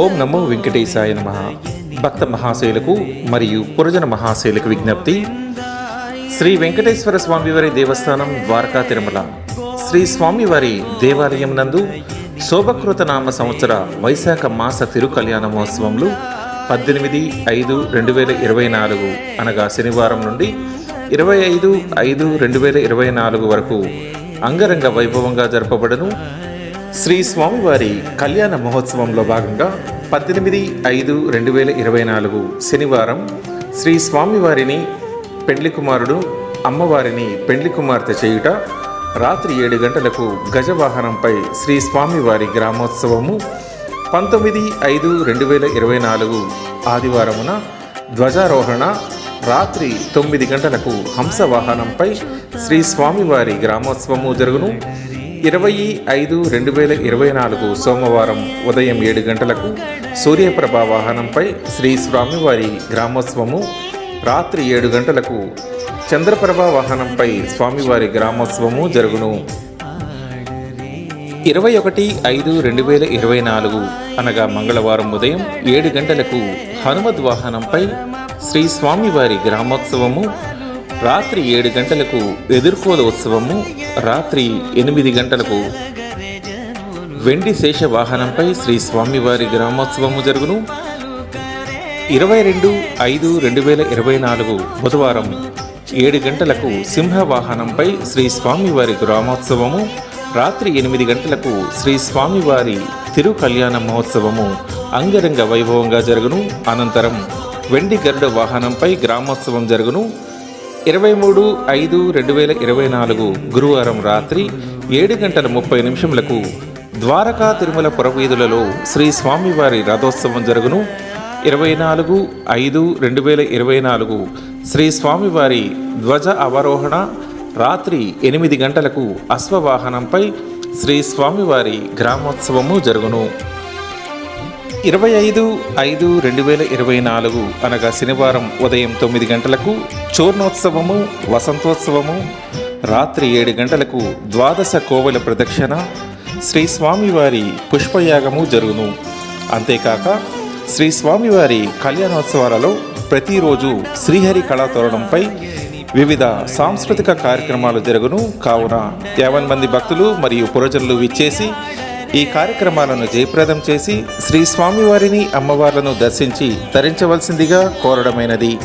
ఓం నమో వెంకటేశాయ నమ. భక్త మహాశైలకు మరియు పురజన మహాశైలకు విజ్ఞప్తి. శ్రీ వెంకటేశ్వర స్వామివారి దేవస్థానం ద్వారకా తిరుమల. శ్రీ స్వామివారి దేవాలయం నందు శోభకృత నామ సంవత్సర వైశాఖ మాస తిరుకళ్యాణ మహోత్సవంలో పద్దెనిమిది ఐదు రెండు వేల ఇరవై నాలుగు అనగా శనివారం నుండి ఇరవై ఐదు ఐదు రెండు వేల ఇరవై నాలుగు వరకు అంగరంగ వైభవంగా జరపబడను. శ్రీ స్వామివారి కళ్యాణ మహోత్సవంలో భాగంగా పద్దెనిమిది ఐదు రెండు వేల ఇరవై నాలుగు శనివారం శ్రీ స్వామివారిని పెండ్లి కుమారుడు అమ్మవారిని పెండ్లి కుమార్తె చేయుట రాత్రి ఏడు గంటలకు గజవాహనంపై శ్రీ స్వామివారి గ్రామోత్సవము పంతొమ్మిది ఐదు రెండు వేల ఇరవై నాలుగు ఆదివారమున ధ్వజారోహణ రాత్రి తొమ్మిది గంటలకు హంసవాహనంపై శ్రీ స్వామివారి గ్రామోత్సవము జరుగును. ఇరవై ఐదు రెండు వేల ఇరవై నాలుగు సోమవారం ఉదయం ఏడు గంటలకు సూర్యప్రభ వాహనంపై శ్రీ స్వామివారి గ్రామోత్సవము. రాత్రి ఏడు గంటలకు చంద్రప్రభ వాహనంపై స్వామివారి గ్రామోత్సవము జరుగును. ఇరవై ఒకటి ఐదు రెండు వేల ఇరవై నాలుగు అనగా మంగళవారం ఉదయం ఏడు గంటలకు హనుమద్ వాహనంపై శ్రీ స్వామివారి గ్రామోత్సవము రాత్రి ఏడు గంటలకు ఎదుర్కోల ఉత్సవము రాత్రి ఎనిమిది గంటలకు. వెండి శేష వాహనంపై శ్రీ స్వామివారి గ్రామోత్సవము జరుగును. ఇరవై రెండు ఐదు రెండు వేల ఇరవై నాలుగు బుధవారం ఏడు గంటలకు సింహ వాహనంపై శ్రీ స్వామివారి గ్రామోత్సవము. రాత్రి ఎనిమిది గంటలకు శ్రీ స్వామివారి తిరు కళ్యాణ మహోత్సవము అంగరంగ వైభవంగా జరుగును. అనంతరం వెండి గరుడ వాహనంపై గ్రామోత్సవం జరుగును. ఇరవై మూడు ఐదు రెండు వేల ఇరవై నాలుగు గురువారం రాత్రి ఏడు గంటల ముప్పై నిమిషములకు ద్వారకా తిరుమల పురవీధులలో శ్రీ స్వామివారి రథోత్సవం జరుగును. ఇరవై నాలుగు ఐదు రెండు వేల ఇరవై నాలుగు శ్రీ స్వామివారి ధ్వజ అవరోహణ రాత్రి ఎనిమిది గంటలకు అశ్వవాహనంపై శ్రీ స్వామివారి గ్రామోత్సవము జరుగును. ఇరవై ఐదు ఐదు రెండు వేల ఇరవై నాలుగు అనగా శనివారం ఉదయం తొమ్మిది గంటలకు చూర్ణోత్సవము వసంతోత్సవము రాత్రి ఏడు గంటలకు ద్వాదశ కోవెల ప్రదక్షిణ శ్రీ స్వామివారి పుష్పయాగము జరుగును. అంతేకాక శ్రీ స్వామివారి కళ్యాణోత్సవాలలో ప్రతిరోజు శ్రీహరి కళాతోరణంపై వివిధ సాంస్కృతిక కార్యక్రమాలు జరుగును. కావున యావన్ మంది భక్తులు మరియు పురజనులు విచ్చేసి ఈ కార్యక్రమాలను జయప్రదం చేసి శ్రీ స్వామివారిని అమ్మవార్లను దర్శించి తరించవలసిందిగా కోరడమైనది.